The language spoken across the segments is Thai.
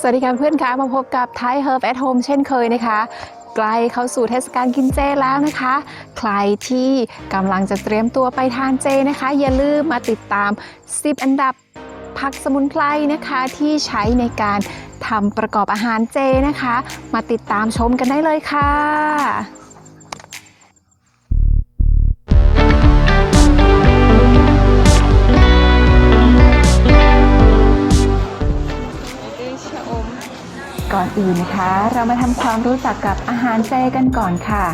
สวัสดีค่ะเพื่อนคะมาพบกับไทยเฮิร์บแอทโฮมเช่นเคยนะคะใกล้เข้าสู่เทศกาลกินเจแล้วนะคะ ใครที่กำลังจะเตรียมตัวไปทานเจนะคะ อย่าลืมมาติดตาม 10 อันดับผักสมุนไพรนะคะที่ใช้ในการทำประกอบอาหารเจนะคะ มาติดตามชมกันได้เลยค่ะ ก่อนอื่นนะคะ เรามาทำความรู้จักกับอาหารเจกันก่อนค่ะ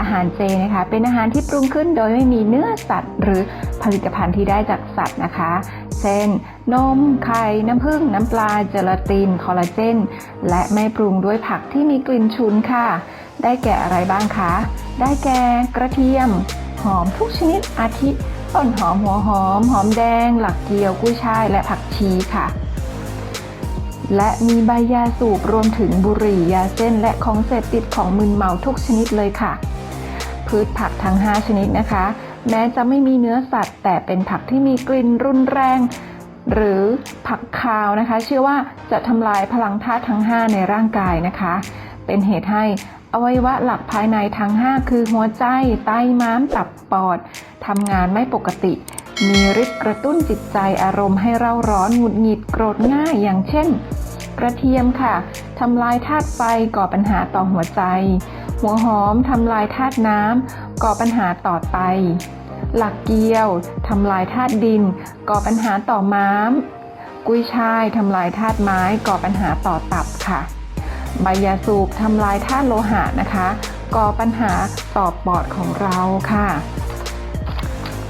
อาหารเจนะคะ เป็นอาหารที่ปรุงขึ้นโดยไม่มีเนื้อสัตว์ หรือผลิตภัณฑ์ที่ได้จากสัตว์นะคะ เช่น นม ไข่ น้ำผึ้ง น้ำปลา เจลาติน คอลลาเจน และไม่ปรุงด้วยผักที่มีกลิ่นฉุนค่ะ ได้แก่อะไรบ้างคะ ได้แก่กระเทียม หอมทุกชนิดอาทิต้นหอมหัวหอม หอมแดง หลักเกียว กุ้ยช่าย และผักชีค่ะ และมีใบยาสูบรวมถึงบุหรี่ยาเส้นและของเสพติดของมึนเมาทุกชนิดเลยค่ะ พืชผักทั้ง 5 ชนิดนะคะ แม้จะไม่มีเนื้อสัตว์ แต่เป็นผักที่มีกลิ่นรุนแรง หรือผักคาวนะคะ เชื่อว่าจะทำลายพลังธาตุทั้ง 5 ในร่างกายนะคะ เป็นเหตุให้อวัยวะหลักภายในทั้ง 5 คือหัวใจ ไตม้าม ตับ ปอด ทำงานไม่ปกติ มีฤทธิ์กระตุ้นจิตใจอารมณ์ให้เร่าร้อนหงุดหงิดโกรธง่ายอย่างเช่น กระเทียมค่ะทำลายธาตุไฟก่อปัญหาต่อหัวใจ หัวหอมทำลายธาตุน้ำก่อปัญหาต่อไตหลักเกียวทำลายธาตุดิน ก่อปัญหาต่อม้าม กุ้ยช่ายทำลายธาตุไม้ก่อปัญหาต่อตับค่ะ ใบยาสูบทำลายธาตุโลหะนะคะ ก่อปัญหาต่อปอดของเราค่ะ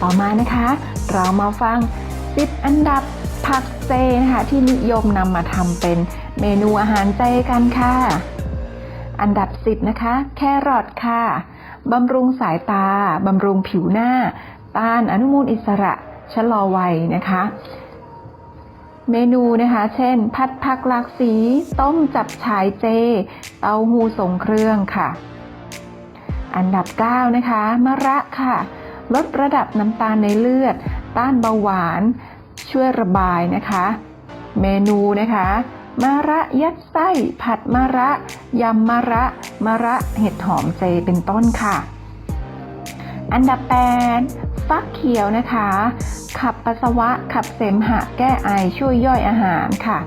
ต่อมานะคะ เรามาฟัง 10 อันดับผักเจนะคะที่นิยมนำมาทำเป็นเมนูอาหารเจกันค่ะ อันดับ 10 นะคะ แครอทค่ะบำรุงสายตาบำรุงผิวหน้า ต้านอนุมูลอิสระชะลอวัยนะคะ เมนูนะคะ เช่น ผัดผักหลากสี ต้มจับฉายเจ เต้าหู้ทรงเครื่องค่ะ อันดับ 9 นะคะ มะระค่ะ ลดระดับน้ำตาลในเลือด ต้านเบาหวาน ช่วยระบายนะคะ เมนูนะคะมะระยัดไส้ ผัดมะระยำมะระมะระเห็ดหอมเจเป็นต้นค่ะ อันดับ8ฟักเขียวนะคะ ขับปัสสาวะขับเสมหะแก้ไอช่วยย่อยอาหารค่ะ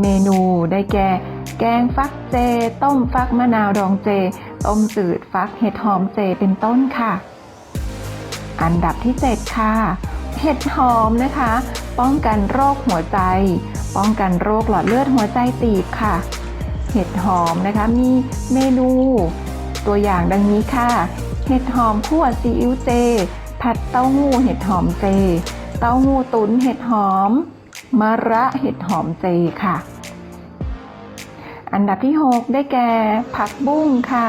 เมนูได้แก่ แกงฟักเจ ต้มฟักมะนาวดองเจ ต้มจืดฟักเห็ดหอมเจเป็นต้นค่ะ อันดับที่ 7 ค่ะ เห็ดหอมนะคะ ป้องกันโรคหัวใจ ป้องกันโรคหลอดเลือดหัวใจตีบค่ะ เห็ดหอมนะคะมีเมนู ตัวอย่างดังนี้ค่ะ เห็ดหอมคั่วซีอิ๊วเจ ผัดเต้าหู้เห็ดหอมเจ เต้าหู้ตุ๋นเห็ดหอมมะระเห็ดหอมเจค่ะ อันดับที่ 6 ได้แก่ผักบุ้งค่ะ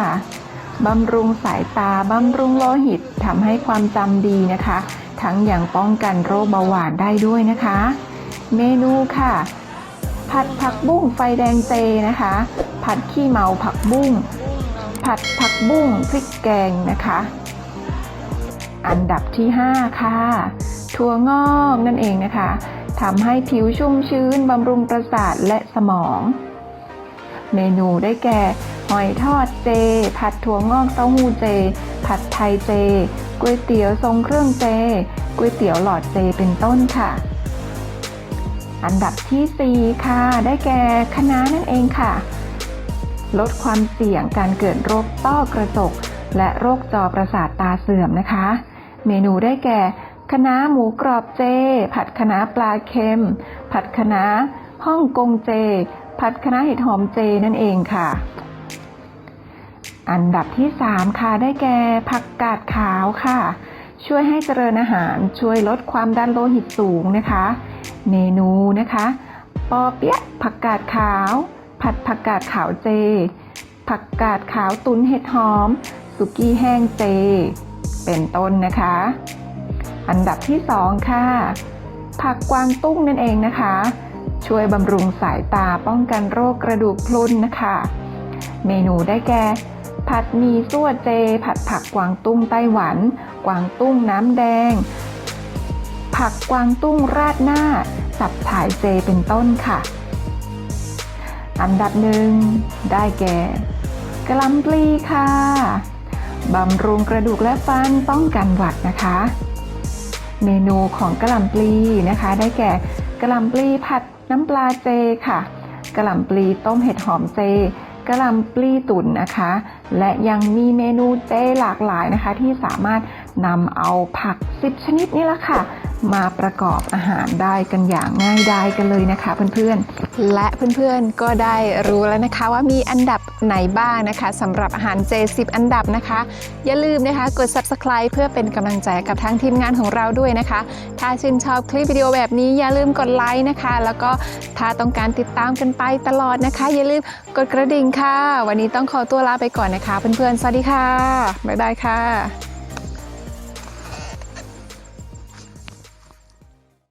บำรุงสายตา บำรุงโลหิตทำให้ความจำดีนะคะ ทั้งอย่างป้องกันโรคเบาหวานได้ด้วยนะคะ เมนูค่ะ ผัดผักบุ้งไฟแดงเจนะคะ ผัดขี้เมาผักบุ้ง ผัดผักบุ้งพริกแกงนะคะ อันดับที่ 5 ค่ะ ถั่วงอกนั่นเองนะคะทำให้ผิวชุ่มชื้นบำรุงประสาทและสมอง เมนูได้แก่ หอยทอดเจ ผัดถั่วงอกเต้าหู้เจ ผัดไทยเจ ก๋วยเตี๋ยวทรงเครื่องเจ ก๋วยเตี๋ยวหลอดเจเป็นต้นค่ะ อันดับทีสี่ 4 ค่ะ ได้แก่คะน้านั่นเองค่ะ ลดความเสี่ยงการเกิดโรคต้อกระจก และโรคจอประสาทตาเสื่อมนะคะ เมนูได้แก่คะน้าหมูกรอบเจ ผัดคะน้าปลาเค็ม ผัดคะน้าฮ่องกงเจ ผัดคะน้าเห็ดหอมเจนั่นเองค่ะ อันดับที่ 3 ค่ะได้แก่ผักกาดขาวค่ะ ช่วยให้เจริญอาหารช่วยลดความดันโลหิตสูงนะคะ เมนูนะคะปอเปี๊ยะผักกาดขาว ผัดผักกาดขาวเจ ผักกาดขาวตุนเห็ดหอมสุกี้แห้งเจ เป็นต้นนะคะ อันดับที่ 2 ค่ะ ผักกวางตุ้งนั่นเองนะคะ ช่วยบำรุงสายตาป้องกันโรคกระดูกพรุนนะคะ เมนูได้แก่ ผัดหมี่ซั่วเจ ผัดผักกวางตุ้งไต้หวัน กวางตุ้งน้ำแดง ผักกวางตุ้งราดหน้า สับฉายเจเป็นต้นค่ะ อันดับหนึ่งได้แก่กะหล่ำปลีค่ะบำรุงกระดูกและฟันป้องกันหวัดนะคะ เมนูของกะหล่ำปลีนะคะ ได้แก่กะหล่ำปลีผัดน้ำปลาเจค่ะกะหล่ำปลีต้มเห็ดหอมเจกะหล่ำปลีตุ๋นนะคะ และยังมีเมนูเจหลากหลายนะคะ ที่สามารถนำเอาผัก 10 ชนิดนี่แหละค่ะ มาประกอบอาหารได้กันอย่างง่ายดายกันเลยนะคะเพื่อนๆ และเพื่อนๆก็ได้รู้แล้วนะคะว่ามีอันดับไหนบ้างนะคะสำหรับอาหารเจ10อันดับนะคะ อย่าลืมนะคะกด subscribe เพื่อเป็นกำลังใจกับทางทีมงานของเราด้วยนะคะ ถ้าชื่นชอบคลิปวิดีโอแบบนี้อย่าลืมกดไลค์นะคะ แล้วก็ถ้าต้องการติดตามกันไปตลอดนะคะ อย่าลืมกดกระดิ่งค่ะ วันนี้ต้องขอตัวลาไปก่อนนะคะ เพื่อนๆ สวัสดีค่ะบ๊ายบายค่ะ